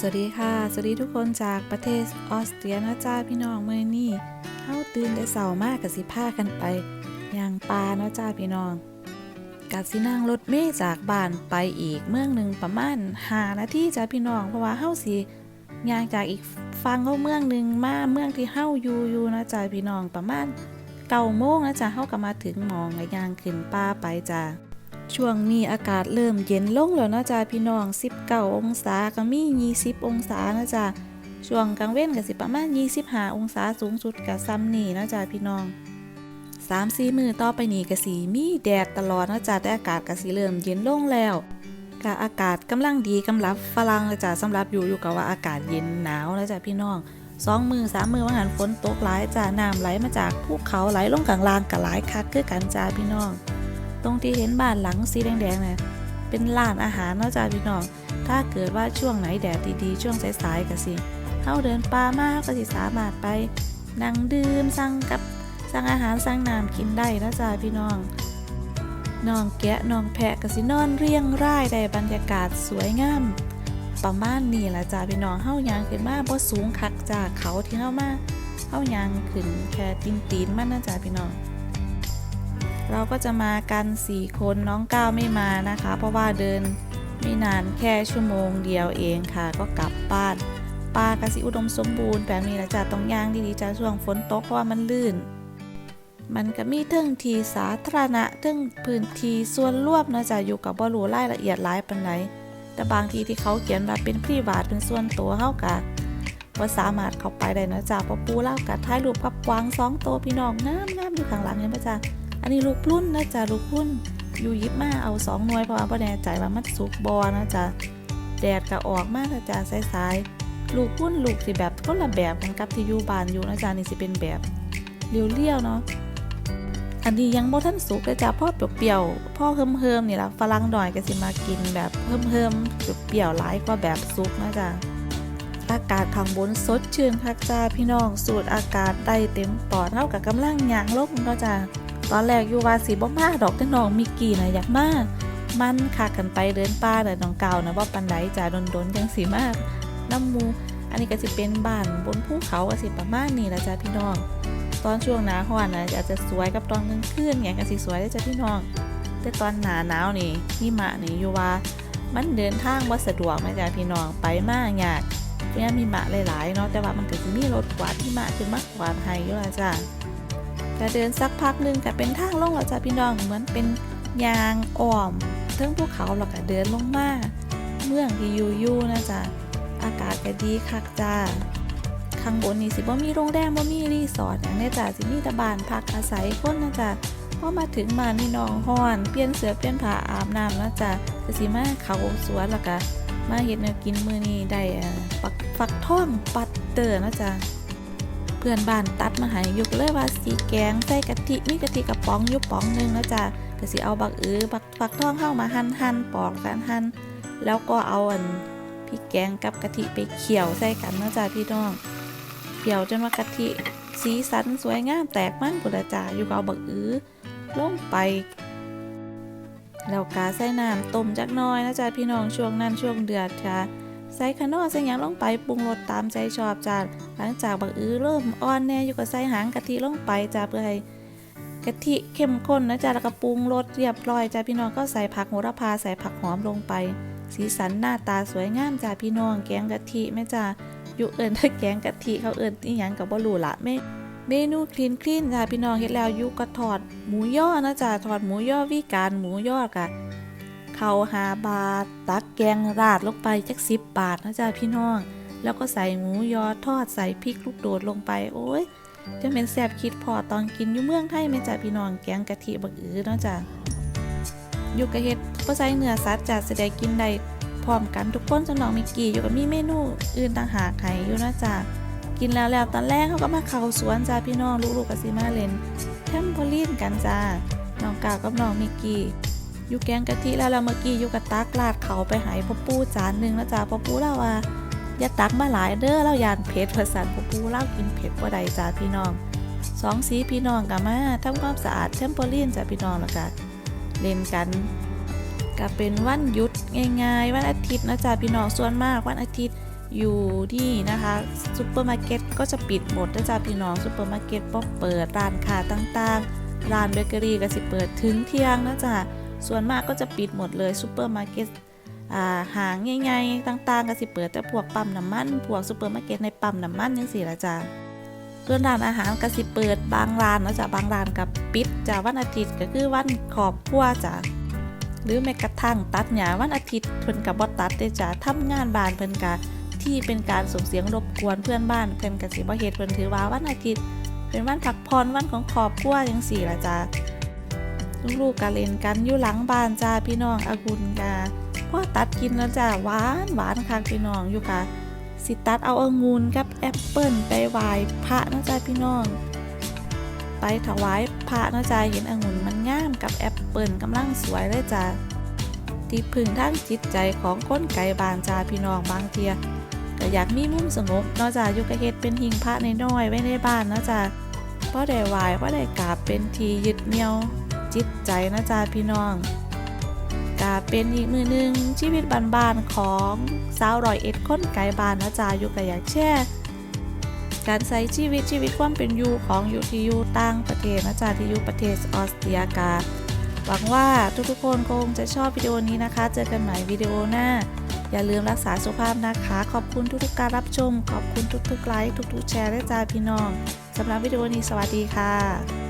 สวัสดีค่ะ สวัสดีทุกคนจากประเทศออสเตรียนะจ้าพี่น้องเมื่อนี้เฮาตื่นได้เสามากกับสิพากันไปย่างปลานะจ้าพี่น้องกับสินั่งรถเมล์จากบ้านไปอีกเมืองหนึ่งประมาณ5นาทีจ้าพี่น้องเพราะว่าเฮาสิย่างจากอีกฟังเข้าเมืองหนึ่งมาเมืองที่เฮาอยู่อยู่นะจ้าพี่น้องประมาณเก้าโมงนะจ้าเฮาก็มาถึงมองและย่างขึ้นป่าไปจ้า ช่วงนี้อากาศเริ่มเย็นลงแล้วนะจ๊ะพี่น้อง 19 องศาก็มี 20 องศานะจ๊ะช่วงกลางเว้นก็สิประมาณ 25 องศาสูงสุดก็ซ้ำนี่นะจ๊ะพี่น้อง3-4มือต่อไปนี้ก็สิมีแดดตลอดนะจ๊ะแต่อากาศก็สิเริ่มเย็นลงแล้วก็อากาศกำลังดีกำลับฝรั่งเลยจ้ะสำหรับอยู่อยู่กับว่าอากาศเย็นหนาวนะจ๊ะพี่น้องสองมือสามมือว่าหันฝนตกหลายจ้ะน้ำไหลมาจากภูเขาไหลลงกลางลางก็หลายคักคือกันจ้าพี่น้อง รงที่เห็นบ้านหลังสีแดงๆเนี่ยเป็นร้านอาหารเนาะจ้าพี่น้อง ถ้าเกิดว่าช่วงไหนแดดดีๆ ช่วงสายๆก็สิเข้าเดินป่ามากก็สิสามารถไป นั่งดื่มสั่งกับสั่งอาหารสั่งน้ำกินได้นะจ้าพี่น้องน้องแกะน้องแพะก็สินอนเรียงร่ายได้บรรยากาศสวยงามประมาณนี้ละจ้าพี่น้องเฮายางขึ้นมาบ่สูงคักจากเขาที่เฮามาเฮายางขึ้นแค่ตีนมันนะจ้าพี่น้อง เราก็จะมากัน 4 คนน้องก้าวไม่มานะคะ เพราะว่าเดินไม่นานแค่ชั่วโมงเดียวเองค่ะ ก็กลับบ้านป่ากระสิอุดมสมบูรณ์แบบนี้แหละจ้ะต้องย่างดีๆจ้ะช่วงฝนตกเพราะว่ามันลื่น มันก็มีเทิงทีสาธารณะเทิงพื้นที่ส่วนรวมนะจ๊ะอยู่กับบ่รู้รายละเอียดหลายปานไหนแต่บางทีที่เขาเขียนว่าเป็นพรีวาดเป็นส่วนตัวเฮากะว่าสามารถเข้าไปได้นะจ๊ะเพราะปูเล่ากะถ่ายรูปกับกวางสองตัวพี่น้องงามๆอยู่ข้างหลังเห็นปะจ๊ะ อันนี้ลูกรุ่นนะจ๊ะลูกรุ่นอยู่ยิบมาเอาสองหน่วยเพราะว่าพ่แน่ใจว่ามันสุกบอนะจ๊ะแดดก็ออกมากนะจ๊ะสายๆลูกรุ่นลูกสิแบบคนละแบบกันกับที่อยู่บ้านอยู่นะจ๊ะนี่สิเป็นแบบเรียวๆเนาะอันนี้ยังบ่ทันสุกเลยจ้ะพ่อเปรี้ยวๆพ่อเฮิมๆนี่ละฝรั่งดอยก็สิมากินแบบเฮิมๆเปรี้ยวๆหลายกว่าแบบสุกนะจ๊ะอากาศข้างบนสดชื่นคักจ้าพี่น้องสูดอากาศได้เต็มปอดเท่ากับกำลังย่างลงเนาะจ้ะ ตอนแรกอยู่ว่าสีบ่มาดอกแต่น้องมิกกี้นะอยากมามันคากันไปเดินป่าแต่น้องเก่านะว่าปันไดจ่าโดนๆจังสีมากน้ำมูอันนี้ก็สิเป็นบ้านบนภูเขาก็สิประมาณนี้ละจ้าพี่น้อง ตอนช่วงหนาห้อนนะอาจจะสวยกับตอนกลางคืนอย่างก็สิสวยได้จ้าพี่น้อง แต่ตอนหนาหนาวนี่หิมะนี่อยู่ว่า มันเดินทางว่าสะดวกไหมจ้าพี่น้องไปมากยากเพราะงั้นมีหมะหลายๆเนาะแต่ว่ามันก็จะมีรถกวาดที่มะขึ้นมากกว่าไทยอยู่ละจ้า ก็เดินสักพักหนึงก็เป็นทางลงแล้วจ้ะพี่น้องเหมือนเป็นยางอ้อมเทิงภูเขาแล้วก็เดินลงมาเมืองที่อยู่ยู่นะจ๊ะอากาศก็ดีคักจ้าข้างบนนี่สิบ่มีโรงแรมบ่มีรีสอร์ทอย่างนี้จ้ะสิมีแต่บ้านพักอาศัยคนนะจ๊ะพอมาถึงมานี่น้องฮ้อนเปลี่ยนเสือเปลี่ยนผ้าอาบน้ำนะจ๊ะก็สิมาเขาสวนแล้วก็มาเฮ็ดแนวกินมือนี้ได้ปักฟักทองปัตเตอร์นะจ๊ะ เพื่อนบ้านตัดมาให้ยุกเลยว่าสีแกงใส่กะทิมีกะทิกระป๋องยู่ป๋องหนึงแล้วจ้ะก็สิเอาบักอือบักฟักทองเข้ามาหั่นหั่นปอกกันหั่นแล้วก็เอาอันพริกแกงกับกะทิไปเคี่ยวใส่กันนะจ๊ะพี่น้องเคี่ยวจนว่ากะทิสีสันสวยงามแตกมันปุระจ้าอยู่กับเอาบักอื้อลงไป แล้วกาใส่น้ำต้มจักน้อยนะจ๊ะพี่น้องช่วงนั้นช่วงเดือดค่ะ ใส่ขนอใส่หยังลงไปปรุงรสตามใจชอบจ้าหลังจากบักอื้อเริ่มอ่อนแน่อยู่ก็ใส่หางกะทิลงไปจ้าเพื่อให้กะทิเข้มข้นนะจ้าแล้วก็ปรุงรสเรียบร้อยจ้าพี่น้องก็ใส่ผักโหระพาใส่ผักหอมลงไป สีสันหน้าตาสวยงามจ้าพี่น้องแกงกะทิแม่จ้าอยู่เอิญถ้าแกงกะทิเขาเอิญอีหยังกับบ่รู้ละเมเมนูคลีนคลีนจ้าพี่น้องเฮ็ดแล้วอยุก็ทอดหมูย่อนะจ้าทอดหมูย่อวิการหมูย่อกะ เขาหาบาท ตักแกงราดลงไปจักสิบบาทนะจ๊ะพี่น้อง แล้วก็ใส่หมูยอทอดใส่พริกลูกโดดลงไป โอ้ยจะเป็นแซ่บคิดพอตอนกินอยู่เมืองไทยไหมจ๊ะพี่น้องแกงกะทิบักอือเนาะจ๊ะอยู่กะเฮ็ดบ่ใส่เนื้อสัตว์จ้ะสิได้กินได้พร้อมกันทุกคนจนน้องมิกกี้อยู่กับมีเมนูอื่นต่างหากให้อยู่นะจ๊ะกินแล้วแล้วตอนแรกเขาก็มาเข้าสวนจ้ะพี่น้องลูกๆก็สิมาเลนเทมโพลีนกันจ้าน้องกาวกับน้องมิกกี้ อยู่แกงกะทิแล้วเราเมื่อกี้อยู่กับตักลาดเขาไปหายพ่อปูจานหนึ่งแล้วจ้าพ่อปูเล่าว่าอย่าตักมาหลายเด้อเรายานเผ็ดประสันพ่อปูเล่ากินเผ็ดว่าใดจ้าพี่น้องสองสีพี่น้องกับมาทำความสะอาดเทมโพลีนจ้าพี่น้องแล้วก็เล่นกันก็เป็นวันหยุดง่ายๆ วันอาทิตย์นะจ้าพี่น้องส่วนมากวันอาทิตย์อยู่ที่นะคะซูเปอร์มาร์เก็ตก็จะปิดหมดนะจ๊ะพี่น้องซูเปอร์มาร์เก็ตบ่เปิดร้านค้าต่างๆ ร้านเบเกอรี่ก็สิเปิดถึงเที่ยงนะจ๊ะ ส่วนมากก็จะปิดหมดเลยซูเปอร์มาร์เก็ตอ่าหางใหญ่ๆต่างๆก็สิเปิดแต่พวกปั๊มน้ำมันพวกซูเปอร์มาร์เก็ตในปั๊มน้ำมันจังซี่ละจ้ะส่วนร้านอาหารก็สิเปิดบางร้านเนาะจ้ะบางร้านกับปิดจ้ะวันอาทิตย์ก็คือวันขอบครัวจ้ะหรือแม้กระทั่งตัดหญ้าวันอาทิตย์เพิ่นก็บ่ตัดเด้จ้ะทำงานบ้านเพิ่นก็ที่เป็นการส่งเสียงรบกวนเพื่อนบ้านเพิ่นก็สิบ่เฮ็ดเพิ่นถือว่าวันอาทิตย์ เป็นวันพักผ่อนวันของครอบครัวจังซี่ล่ะจ้ะ ลูกๆก็เล่นกันอยู่หลังบ้านจ้าพี่น้องอากุลกาพอตัดกินแล้วจ้าหวานหวานคักพี่น้องอยู่ค่ะ สิตัดเอาองุ่นกับแอปเปิลไปไหว้พระนะจ้าพี่น้อง ไปถวายพระนาะจ้าเห็นองุ่นมันงามกับแอปเปิลกำลังสวยเลยจ้าที่พึ่งทางจิตใจของคนไกลบานจ้าพี่น้องบางเทียก็อยากมีมุมสงบนาะจ้าอยู่กเฮ็ดเป็นหิงพระน้อยๆไว้ในบ้านนาะจ้าเพราะได้ไหวเพราะได้กราบเป็นทียึดเหนียว จิตใจนะจ้าพี่น้องกาเป็นอีกมือหนึ่งชีวิตบ้านๆของสาวร้อยเอ็ดคนไกลบ้านนะจ้าอยู่กะอยากแช่การใช้ชีวิตชีวิตความเป็นอยู่ของอยู่ที่อยู่ต่างประเทศนะจ๊ะที่อยู่ประเทศออสเตรียกาหวังว่าทุกๆคนคงจะชอบวิดีโอนี้นะคะ เจอกันใหม่วิดีโอหน้า อย่าลืมรักษาสุขภาพนะคะ ขอบคุณทุกๆการรับชม ขอบคุณทุกๆไลค์ทุกๆแชร์และจ้าพี่น้องสำหรับวิดีโอนี้สวัสดีค่ะ